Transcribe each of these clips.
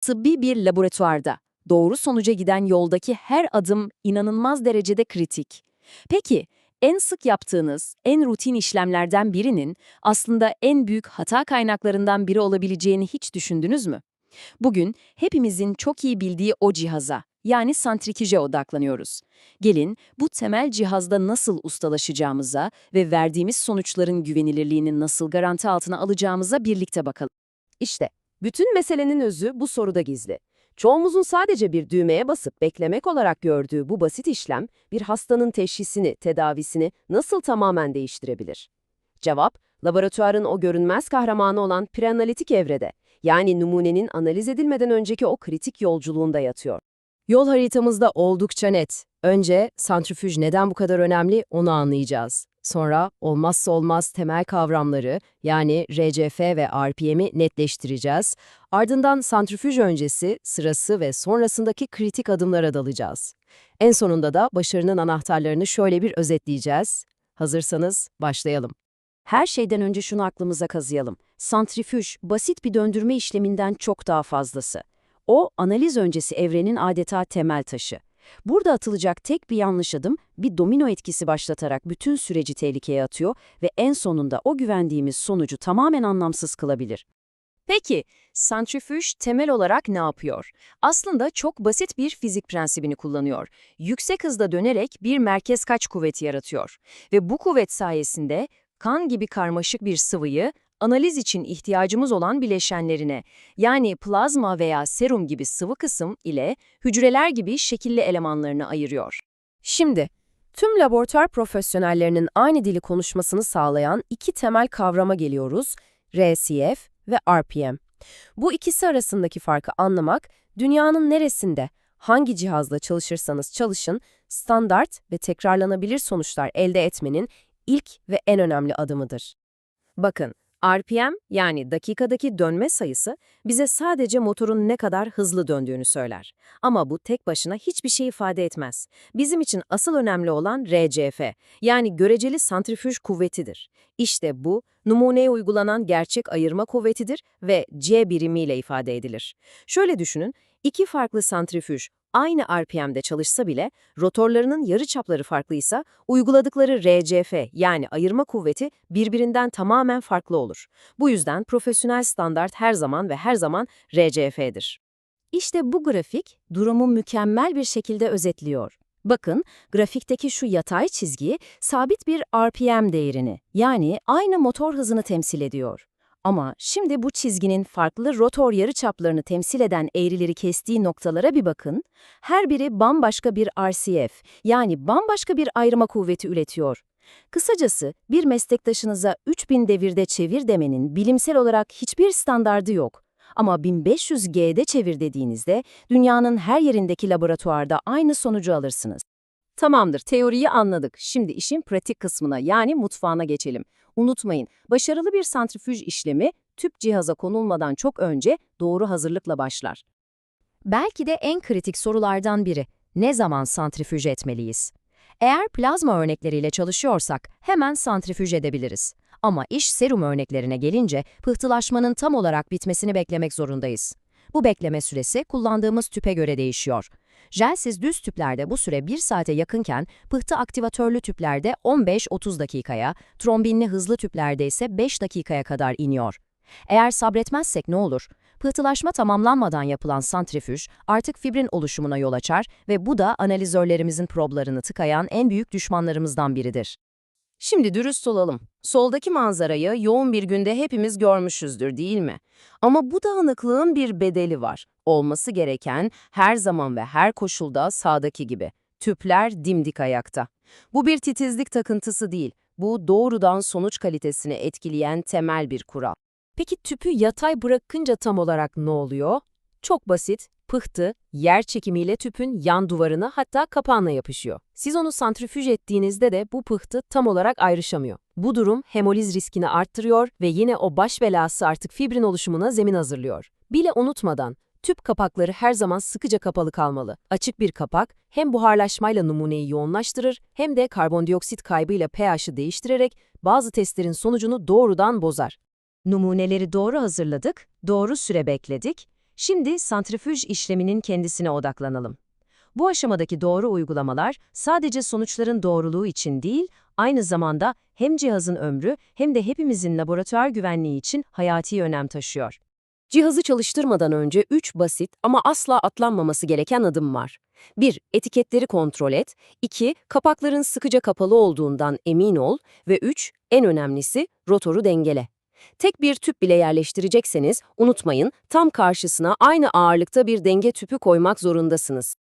Tıbbi bir laboratuvarda doğru sonuca giden yoldaki her adım inanılmaz derecede kritik. Peki, en sık yaptığınız, en rutin işlemlerden birinin aslında en büyük hata kaynaklarından biri olabileceğini hiç düşündünüz mü? Bugün hepimizin çok iyi bildiği o cihaza, yani santrifüje odaklanıyoruz. Gelin bu temel cihazda nasıl ustalaşacağımıza ve verdiğimiz sonuçların güvenilirliğini nasıl garanti altına alacağımıza birlikte bakalım. İşte, bütün meselenin özü bu soruda gizli. Çoğumuzun sadece bir düğmeye basıp beklemek olarak gördüğü bu basit işlem, bir hastanın teşhisini, tedavisini nasıl tamamen değiştirebilir? Cevap, laboratuvarın o görünmez kahramanı olan preanalitik evrede, yani numunenin analiz edilmeden önceki o kritik yolculuğunda yatıyor. Yol haritamızda oldukça net. Önce santrifüj neden bu kadar önemli onu anlayacağız. Sonra olmazsa olmaz temel kavramları yani RCF ve RPM'i netleştireceğiz. Ardından santrifüj öncesi, sırası ve sonrasındaki kritik adımlara dalacağız. En sonunda da başarının anahtarlarını şöyle bir özetleyeceğiz. Hazırsanız başlayalım. Her şeyden önce şunu aklımıza kazıyalım. Santrifüj, basit bir döndürme işleminden çok daha fazlası. O, analiz öncesi evrenin adeta temel taşı. Burada atılacak tek bir yanlış adım, bir domino etkisi başlatarak bütün süreci tehlikeye atıyor ve en sonunda o güvendiğimiz sonucu tamamen anlamsız kılabilir. Peki, santrifüj temel olarak ne yapıyor? Aslında çok basit bir fizik prensibini kullanıyor. Yüksek hızda dönerek bir merkez kaç kuvveti yaratıyor. Ve bu kuvvet sayesinde kan gibi karmaşık bir sıvıyı analiz için ihtiyacımız olan bileşenlerine, yani plazma veya serum gibi sıvı kısım ile hücreler gibi şekilli elemanlarını ayırıyor. Şimdi, tüm laboratuvar profesyonellerinin aynı dili konuşmasını sağlayan iki temel kavrama geliyoruz, RCF ve RPM. Bu ikisi arasındaki farkı anlamak, dünyanın neresinde, hangi cihazla çalışırsanız çalışın, standart ve tekrarlanabilir sonuçlar elde etmenin ilk ve en önemli adımıdır. Bakın, RPM yani dakikadaki dönme sayısı bize sadece motorun ne kadar hızlı döndüğünü söyler. Ama bu tek başına hiçbir şey ifade etmez. Bizim için asıl önemli olan RCF yani göreceli santrifüj kuvvetidir. İşte bu numuneye uygulanan gerçek ayırma kuvvetidir ve C birimiyle ifade edilir. Şöyle düşünün, iki farklı santrifüj aynı RPM'de çalışsa bile rotorlarının yarıçapları farklıysa uyguladıkları RCF yani ayırma kuvveti birbirinden tamamen farklı olur. Bu yüzden profesyonel standart her zaman ve her zaman RCF'dir. İşte bu grafik durumu mükemmel bir şekilde özetliyor. Bakın, grafikteki şu yatay çizgi sabit bir RPM değerini, yani aynı motor hızını temsil ediyor. Ama şimdi bu çizginin farklı rotor yarıçaplarını temsil eden eğrileri kestiği noktalara bir bakın. Her biri bambaşka bir RCF, yani bambaşka bir ayrıma kuvveti üretiyor. Kısacası bir meslektaşınıza 3000 devirde çevir demenin bilimsel olarak hiçbir standardı yok. Ama 1500G'de çevir dediğinizde dünyanın her yerindeki laboratuvarda aynı sonucu alırsınız. Tamamdır, teoriyi anladık. Şimdi işin pratik kısmına yani mutfağına geçelim. Unutmayın, başarılı bir santrifüj işlemi tüp cihaza konulmadan çok önce doğru hazırlıkla başlar. Belki de en kritik sorulardan biri, ne zaman santrifüj etmeliyiz? Eğer plazma örnekleriyle çalışıyorsak hemen santrifüj edebiliriz. Ama iş serum örneklerine gelince pıhtılaşmanın tam olarak bitmesini beklemek zorundayız. Bu bekleme süresi kullandığımız tüpe göre değişiyor. Jelsiz düz tüplerde bu süre 1 saate yakınken pıhtı aktivatörlü tüplerde 15-30 dakikaya, trombinli hızlı tüplerde ise 5 dakikaya kadar iniyor. Eğer sabretmezsek ne olur? Pıhtılaşma tamamlanmadan yapılan santrifüj artık fibrin oluşumuna yol açar ve bu da analizörlerimizin problarını tıkayan en büyük düşmanlarımızdan biridir. Şimdi dürüst olalım. Soldaki manzarayı yoğun bir günde hepimiz görmüşüzdür değil mi? Ama bu dağınıklığın bir bedeli var. Olması gereken her zaman ve her koşulda sağdaki gibi. Tüpler dimdik ayakta. Bu bir titizlik takıntısı değil. Bu doğrudan sonuç kalitesini etkileyen temel bir kural. Peki tüpü yatay bırakınca tam olarak ne oluyor? Çok basit, pıhtı, yer çekimiyle tüpün yan duvarına hatta kapağına yapışıyor. Siz onu santrifüj ettiğinizde de bu pıhtı tam olarak ayrışamıyor. Bu durum hemoliz riskini arttırıyor ve yine o baş belası artık fibrin oluşumuna zemin hazırlıyor. Bile unutmadan, tüp kapakları her zaman sıkıca kapalı kalmalı. Açık bir kapak hem buharlaşmayla numuneyi yoğunlaştırır hem de karbondioksit kaybıyla pH'ı değiştirerek bazı testlerin sonucunu doğrudan bozar. Numuneleri doğru hazırladık, doğru süre bekledik. Şimdi santrifüj işleminin kendisine odaklanalım. Bu aşamadaki doğru uygulamalar sadece sonuçların doğruluğu için değil, aynı zamanda hem cihazın ömrü hem de hepimizin laboratuvar güvenliği için hayati önem taşıyor. Cihazı çalıştırmadan önce 3 basit ama asla atlanmaması gereken adım var. 1. Etiketleri kontrol et. 2. Kapakların sıkıca kapalı olduğundan emin ol. Ve 3. En önemlisi rotoru dengele. Tek bir tüp bile yerleştirecekseniz unutmayın tam karşısına aynı ağırlıkta bir denge tüpü koymak zorundasınız.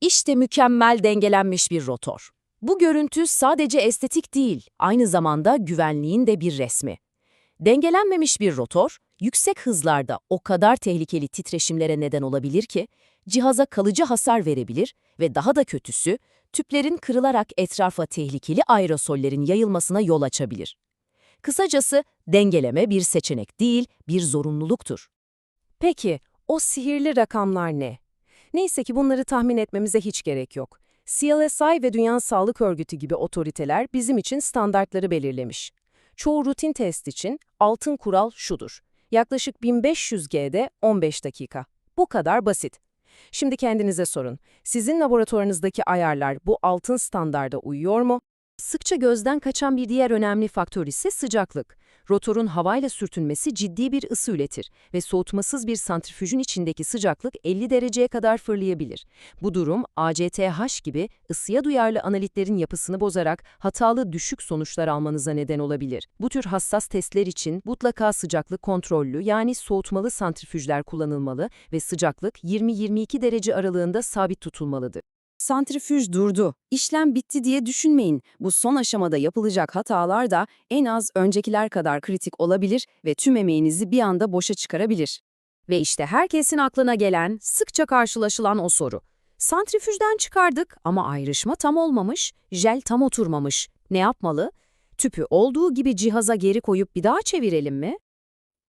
İşte mükemmel dengelenmiş bir rotor. Bu görüntü sadece estetik değil, aynı zamanda güvenliğin de bir resmi. Dengelenmemiş bir rotor, yüksek hızlarda o kadar tehlikeli titreşimlere neden olabilir ki, cihaza kalıcı hasar verebilir ve daha da kötüsü, tüplerin kırılarak etrafa tehlikeli aerosollerin yayılmasına yol açabilir. Kısacası dengeleme bir seçenek değil, bir zorunluluktur. Peki, o sihirli rakamlar ne? Neyse ki bunları tahmin etmemize hiç gerek yok. CLSI ve Dünya Sağlık Örgütü gibi otoriteler bizim için standartları belirlemiş. Çoğu rutin test için altın kural şudur. Yaklaşık 1500 G'de 15 dakika. Bu kadar basit. Şimdi kendinize sorun. Sizin laboratuvarınızdaki ayarlar bu altın standarda uyuyor mu? Sıkça gözden kaçan bir diğer önemli faktör ise sıcaklık. Rotorun havayla sürtünmesi ciddi bir ısı üretir ve soğutmasız bir santrifüjün içindeki sıcaklık 50 dereceye kadar fırlayabilir. Bu durum ACTH gibi ısıya duyarlı analitlerin yapısını bozarak hatalı düşük sonuçlar almanıza neden olabilir. Bu tür hassas testler için mutlaka sıcaklık kontrollü yani soğutmalı santrifüjler kullanılmalı ve sıcaklık 20-22 derece aralığında sabit tutulmalıdır. Santrifüj durdu, işlem bitti diye düşünmeyin. Bu son aşamada yapılacak hatalar da en az öncekiler kadar kritik olabilir ve tüm emeğinizi bir anda boşa çıkarabilir. Ve işte herkesin aklına gelen, sıkça karşılaşılan o soru. Santrifüjden çıkardık ama ayrışma tam olmamış, jel tam oturmamış. Ne yapmalı? Tüpü olduğu gibi cihaza geri koyup bir daha çevirelim mi?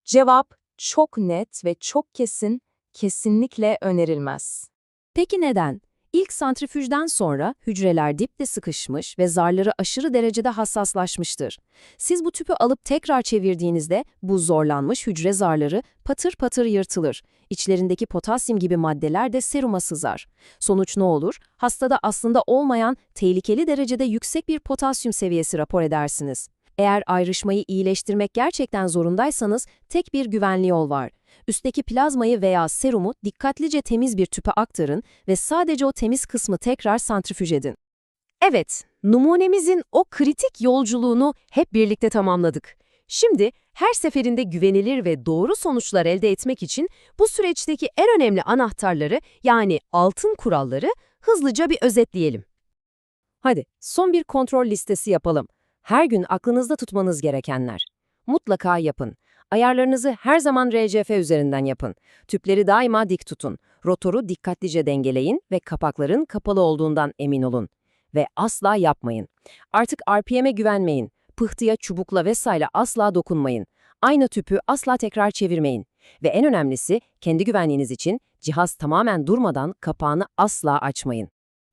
Cevap çok net ve çok kesin, kesinlikle önerilmez. Peki neden? İlk santrifüjden sonra hücreler dipte sıkışmış ve zarları aşırı derecede hassaslaşmıştır. Siz bu tüpü alıp tekrar çevirdiğinizde bu zorlanmış hücre zarları patır patır yırtılır. İçlerindeki potasyum gibi maddeler de seruma sızar. Sonuç ne olur? Hastada aslında olmayan tehlikeli derecede yüksek bir potasyum seviyesi rapor edersiniz. Eğer ayrışmayı iyileştirmek gerçekten zorundaysanız tek bir güvenli yol var. Üstteki plazmayı veya serumu dikkatlice temiz bir tüpe aktarın ve sadece o temiz kısmı tekrar santrifüj edin. Evet, numunemizin o kritik yolculuğunu hep birlikte tamamladık. Şimdi her seferinde güvenilir ve doğru sonuçlar elde etmek için bu süreçteki en önemli anahtarları yani altın kuralları hızlıca bir özetleyelim. Hadi son bir kontrol listesi yapalım. Her gün aklınızda tutmanız gerekenler. Mutlaka yapın. Ayarlarınızı her zaman RCF üzerinden yapın. Tüpleri daima dik tutun. Rotoru dikkatlice dengeleyin ve kapakların kapalı olduğundan emin olun. Ve asla yapmayın. Artık RPM'e güvenmeyin. Pıhtıya, çubukla vesaire asla dokunmayın. Aynı tüpü asla tekrar çevirmeyin. Ve en önemlisi kendi güvenliğiniz için cihaz tamamen durmadan kapağını asla açmayın.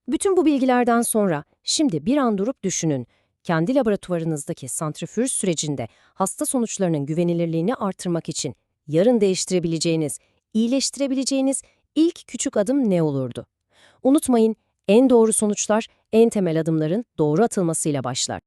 Bütün bu bilgilerden sonra şimdi bir an durup düşünün. Kendi laboratuvarınızdaki santrifüj sürecinde hasta sonuçlarının güvenilirliğini artırmak için yarın değiştirebileceğiniz, iyileştirebileceğiniz ilk küçük adım ne olurdu? Unutmayın, en doğru sonuçlar en temel adımların doğru atılmasıyla başlar.